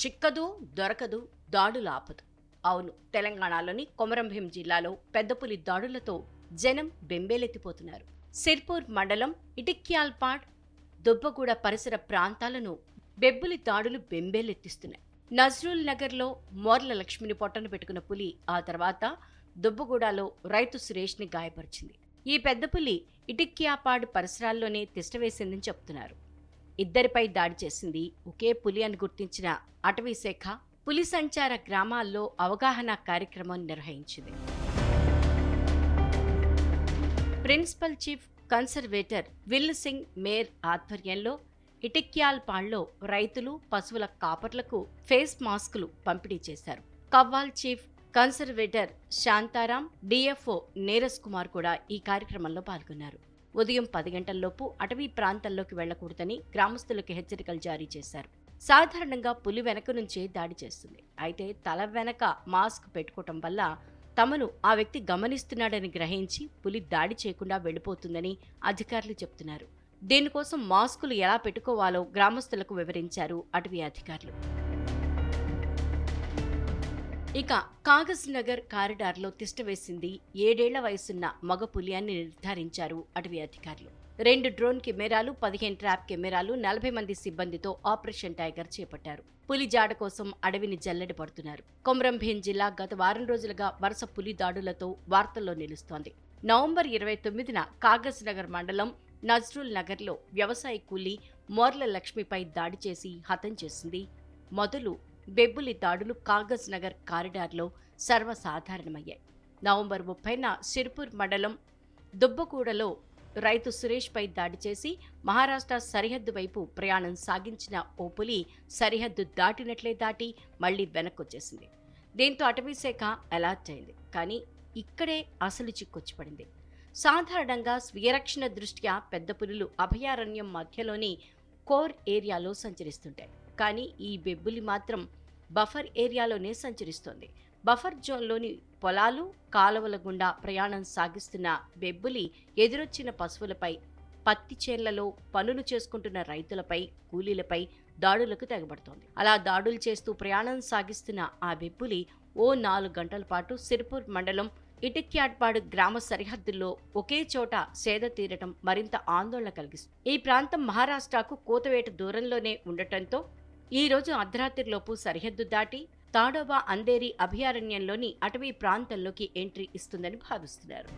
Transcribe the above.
చిక్కదు దొరకదు దాడులు ఆపదు. అవును తెలంగాణలోని కొమరంభీం జిల్లాలో పెద్దపులి దాడులతో జనం బెంబేలెత్తిపోతున్నారు. సిర్పూర్ మండలం ఇటిక్యాల్పాడ్ దుబ్బగూడ పరిసర ప్రాంతాలను బెబ్బులి దాడులు బెంబేలెత్తిస్తున్నాయి. నజ్రుల్ నగర్లో మోర్ల లక్ష్మిని పొట్టను పెట్టుకున్న పులి ఆ తర్వాత దుబ్బగూడలో రైతు సురేష్ని గాయపరిచింది. ఈ పెద్ద పులి ఇటిక్యాపాడ్ పరిసరాల్లోనే తిష్టవేసిందని చెప్తున్నారు. ఇద్దరిపై దాడి చేసింది. ఒకే పులి అని గుర్తించిన అటవీ శాఖ పులి సంచార గ్రామాల్లో అవగాహన కార్యక్రమం నిర్వహించింది. ప్రిన్సిపల్ చీఫ్ కన్సర్వేటర్ విల్ సింగ్ మేర్ ఆధ్వర్యంలో ఇటిక్యాల్పాళ్ళో రైతులు పశువుల కాపర్లకు ఫేస్ మాస్కులు పంపిణీ చేశారు. Kawal chief conservator Shantaram DFO Neeraj Kumar కూడా ఈ కార్యక్రమంలో పాల్గొన్నారు. ఉదయం పది గంటల్లోపు అటవీ ప్రాంతాల్లోకి వెళ్ళకూడదని గ్రామస్తులకు హెచ్చరికలు జారీ చేశారు. సాధారణంగా పులి వెనక నుంచే దాడి చేస్తుంది. అయితే తల వెనక మాస్క్ పెట్టుకోవటం వల్ల తమను ఆ వ్యక్తి గమనిస్తున్నాడని గ్రహించి పులి దాడి చేయకుండా వెళ్ళిపోతుందని అధికారులు చెప్తున్నారు. దీనికోసం మాస్కులు ఎలా పెట్టుకోవాలో గ్రామస్తులకు వివరించారు అటవీ అధికారులు. ఇక కాగజ్ నగర్ కారిడార్లో తిష్టవేసింది ఏడేళ్ళ వయసున్న మగ పులి అని నిర్ధారించారు అటవీ అధికారులు. రెండు డ్రోన్ కెమెరాలు పదిహేను ట్రాప్ కెమెరాలు నలభై మంది సిబ్బందితో ఆపరేషన్ టైగర్ చేపట్టారు. పులి జాడ కోసం అడవిని జల్లెడ పడుతున్నారు. కొమరంభీం జిల్లా గత వారం రోజులుగా వరుస పులి దాడులతో వార్తల్లో నిలుస్తోంది. నవంబర్ ఇరవై తొమ్మిదిన కాగజ్ నగర్ మండలం నజ్రుల్ నగర్లో వ్యవసాయ కూలీ మోర్ల లక్ష్మిపై దాడి చేసి హతం చేసింది. మొదలు బెబ్బులి దాడులు కాగజ్ నగర్ కారిడార్లో సర్వసాధారణమయ్యాయి. నవంబర్ ముప్పైన సిర్పూర్ మండలం దుబ్బకూడలో రైతు సురేష్పై దాడి చేసి మహారాష్ట్ర సరిహద్దు వైపు ప్రయాణం సాగించిన ఓ పులి సరిహద్దు దాటినట్లే దాటి మళ్ళీ వెనక్కొచ్చేసింది. దీంతో అటవీశాఖ అలర్ట్ అయింది. కానీ ఇక్కడే అసలు చిక్కొచ్చిపడింది. సాధారణంగా స్వీయరక్షణ దృష్ట్యా పెద్ద పులులు అభయారణ్యం మధ్యలోని కోర్ ఏరియాలో సంచరిస్తుంటాయి. కానీ ఈ బెబ్బులి మాత్రం బఫర్ ఏరియాలోనే సంచరిస్తోంది. బఫర్ జోన్లోని పొలాలు కాలువల గుండా ప్రయాణం సాగిస్తున్న బెబ్బులి ఎదురొచ్చిన పశువులపై పత్తి చేన్లలో పనులు చేసుకుంటున్న రైతులపై కూలీలపై దాడులకు తెగబడుతోంది. అలా దాడులు చేస్తూ ప్రయాణం సాగిస్తున్న ఆ బెబ్బులి ఓ నాలుగు గంటల పాటు సిర్పూర్ మండలం ఇటిక్యాడ్పాడు గ్రామ సరిహద్దుల్లో ఒకే చోట సేద తీరటం మరింత ఆందోళన కలిగిస్తుంది. ఈ ప్రాంతం మహారాష్ట్రకు కోతవేట దూరంలోనే ఉండటంతో ఈ రోజు అర్ధరాత్రిలోపు సరిహద్దు దాటి తాడోబా అందేరి అభయారణ్యంలోని అటవీ ప్రాంతంలోకి ఎంట్రీ ఇస్తుందని భావిస్తున్నారు.